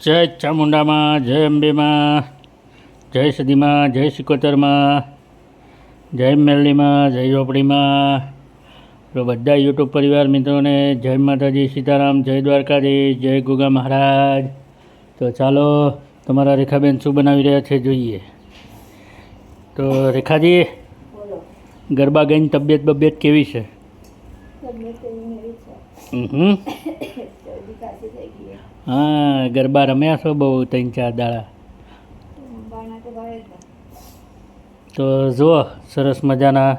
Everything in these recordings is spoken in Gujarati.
જય ચામુંડામાં જય અંબેમાં જય સદીમાં જય સિકોતરમાં જય મેરલીમાં જય ઝોપડીમાં તો બધા યુટ્યુબ પરિવાર મિત્રોને જય માતાજી સીતારામ જય દ્વારકાધીશ જય ગુગા મહારાજ. તો ચાલો તમારા રેખાબેન શું બનાવી રહ્યા છે જોઈએ. તો રેખાજી ગરબા ગઈને તબિયત બબિયત કેવી છે? હમ હા ગરબા રમ્યા છો બહુ ત્રણ ચાર દાડા? તો જુઓ સરસ મજાના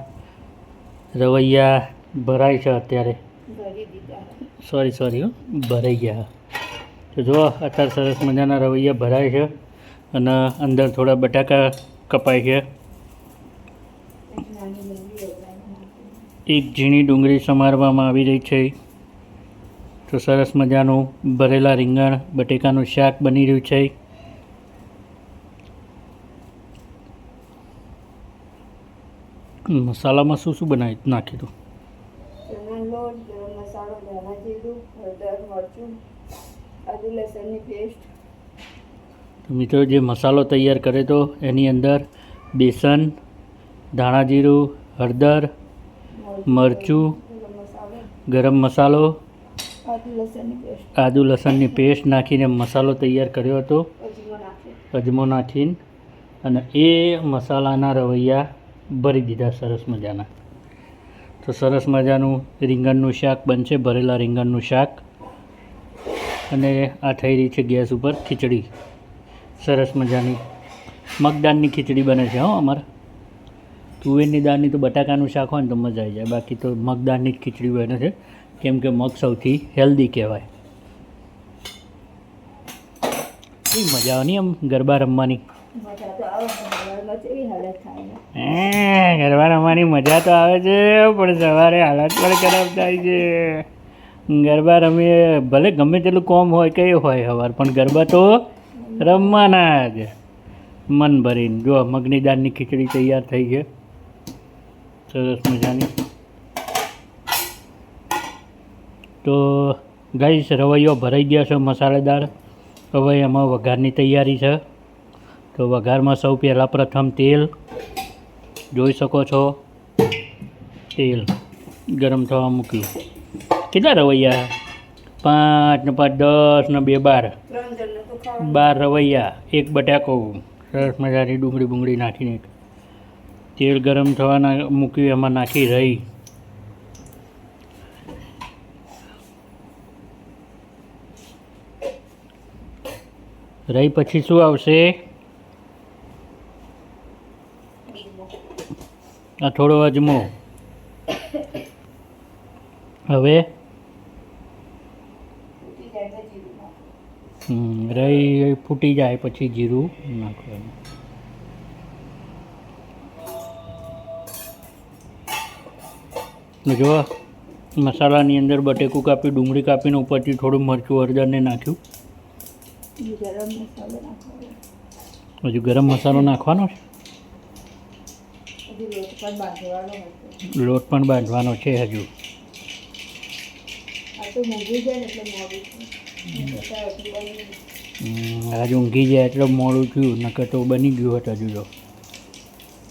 રવૈયા ભરાય છે અત્યારે. સોરી સોરી ભરાઈ ગયા. તો જુઓ અત્યારે સરસ મજાના રવૈયા ભરાય છે અને અંદર થોડા બટાકા કપાય છે. એક ઝીણી ડુંગળી સમારવામાં આવી રહી છે. તો સરસ મજાનું ભરેલા રીંગણ બટેકાનું શાક બની રહ્યું છે. મસાલામાં શું શું બનાવી નાખ્યું હતું? ચણા લોટ ગરમ મસાલો ધાણા જીરું હળદર મરચું આદુ લસણની પેસ્ટ. મિત્રો જે મસાલો તૈયાર કરે તો એની અંદર બેસન ધાણા જીરું હળદર મરચું ગરમ મસાલો આદુ લસણની પેસ્ટ. નાખીને મસાલો તૈયાર કર્યો હતો. અજમો નાખીને અને એ મસાલાના રવૈયા ભરી દીધા સરસ મજાના. તો સરસ મજાનું રીંગણનું શાક બનશે ભરેલા રીંગણનું શાક. અને આ થઈ રહી છે ગેસ ઉપર ખીચડી. સરસ મજાની મગદાનની ખીચડી બને છે હો અમારે. તુવેરની દાળની તો બટાકાનું શાક હોય ને તો મજા આવી જાય. બાકી તો મગદાનની જ ખીચડી બને છે. કેમ કે મગ સૌથી હેલ્ધી કહેવાય. કઈ મજા આવે આમ ગરબા રમવાની? ગરબા રમવાની મજા તો આવે છે પણ સવારે હાલત પણ ખરાબ થાય છે. ગરબા રમીએ ભલે ગમે તેટલું કોમ હોય કે હોય સવાર પણ ગરબા તો રમવાના જ. મન ભરીને. જો મગની દાળની ખીચડી તૈયાર થઈ છે. સરસ મજાની. તો ગાઈસ, રવૈયો ભરાઈ ગયો છે મસાલેદાર. હવે એમાં વઘારની તૈયારી છે. તો વઘારમાં સૌ પહેલાં પ્રથમ તેલ. જોઈ શકો છો. તેલ ગરમ થવા મૂક્યું. કેટલા રવૈયા? પાંચ ને પાંચ, દસ ને બે, બાર. બાર રવૈયા, એક બટાકો. સરસ મજાની ડુંગળી બુંગળી નાખીને. તેલ ગરમ થવાના મૂક્યું, એમાં નાખી રહી. રહી પછી શું આવશે? આ થોડો અજમો. હવે? રહી, ફૂટી જાય પછી જીરું નાખવાનું. જો, મસાલાની અંદર બટેકું કાપી, ડુંગળી કાપીને ઉપરથી થોડું મરચું હળદરને નાખ્યું. ગરમ મસાલો નાખવાનો હજુ. ગરમ મસાલો નાખવાનો છે લોટ પણ બાંધવાનો છે. હજુ હજી ઊંઘી જાય એટલે મોડું થયું નકર તો બની ગયું હતું હજુ તો.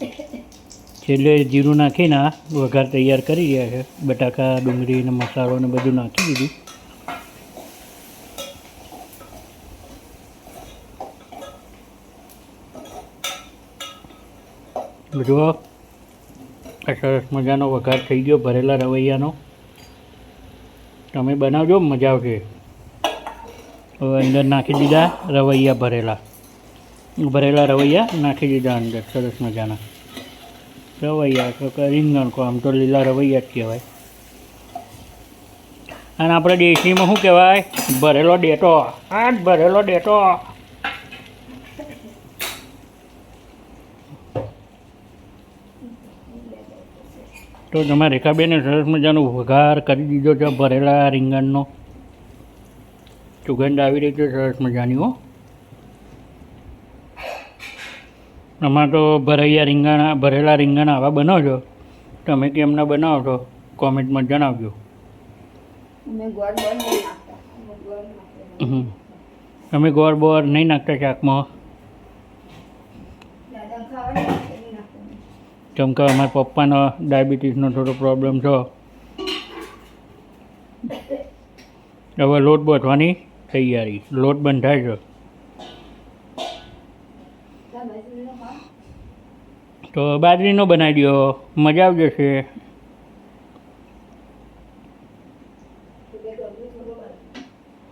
છેલ્લે જીરું નાખીને વઘાર તૈયાર કરી રહ્યા છે. બટાકા ડુંગળી ને મસાલો ને બધું નાખી દીધું. જુઓ આ સરસ મજાનો વઘાર થઈ ગયો, ભરેલા રવૈયાનો. તમે બનાવજો, મજા આવશે. હવે અંદર નાખી દીધા રવૈયા ભરેલા. ભરેલા રવૈયા નાખી દીધા અંદર, સરસ મજાના. રવૈયા, તો રીંગણ કો, આમ તો લીલા રવૈયા જ કહેવાય. અને આપણે દેશીમાં શું કહેવાય? ભરેલો ડેટો. આ ભરેલો ડેટો. તો તમારે રેખાબેને સરસ મજાનો વઘાર કરી દીધો છે ભરેલા રીંગણનો. સુગંધ આવી રહી છે સરસ મજાની હો. આમાં તો ભરૈયા રીંગણ ભરેલા રીંગણ આવા બનાવજો. તમે કેમના બનાવો છો કોમેન્ટમાં જણાવજો. અમે ગોળ બોર નહીં નાખતા શાકમાં દાદા ખાવાનું કરી નાખવાનું કેમ કે અમારા પપ્પાનો ડાયાબિટીસનો થોડો પ્રોબ્લેમ છે. હવે લોટ બાંધવાની તૈયારી. લોટ બંધાય છે. તો બાજરીનો બનાવી દો મજા આવી જશે.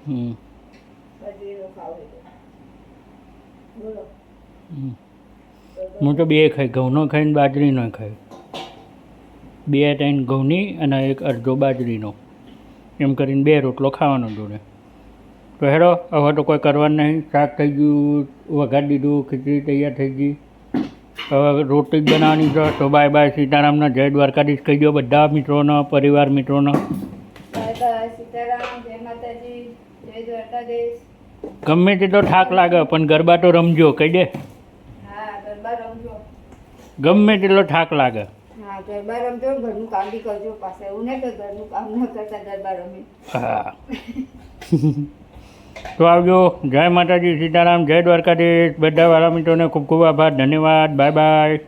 હમ. હમ. તો હું તો બે ખાઈ ઘઉંનો ખાઈને બાજરીનો ખાઈ. બે ટાઈમ ઘઉંની અને એક અડધો બાજરીનો. એમ કરીને બે રોટલો ખાવાનો જોડે. તો હેડો હવે તો કોઈ કરવાનું નહીં. શાક થઈ ગયું વઘાર દીધું ખીચડી તૈયાર થઈ ગઈ. હવે રોટલી જ બનાવવાની છે. તો બાય બાય સીતારામના જય દ્વારકાધીશ કહી દો બધા મિત્રોનો પરિવાર મિત્રોનો. ગમે તે સીતારામ જય માતાજી જય દ્વારકાધીશ. ગમે તેટલો થાક લાગે પણ ગરબા તો રમજો કહી દે. રમજો. ગમે તેટલો થાક લાગે. હા ગરબા રમજો ને ઘરનું કામ બી કરજો પાસે. એવું નહીં કે ઘરનું કામ ન કરતા ગરબા રમી હા. તો આવજો. જય માતાજી સીતારામ. જય દ્વારકાધીશ. બધા વાળા મિત્રોને ખૂબ ખૂબ આભાર. ધન્યવાદ. Bye bye.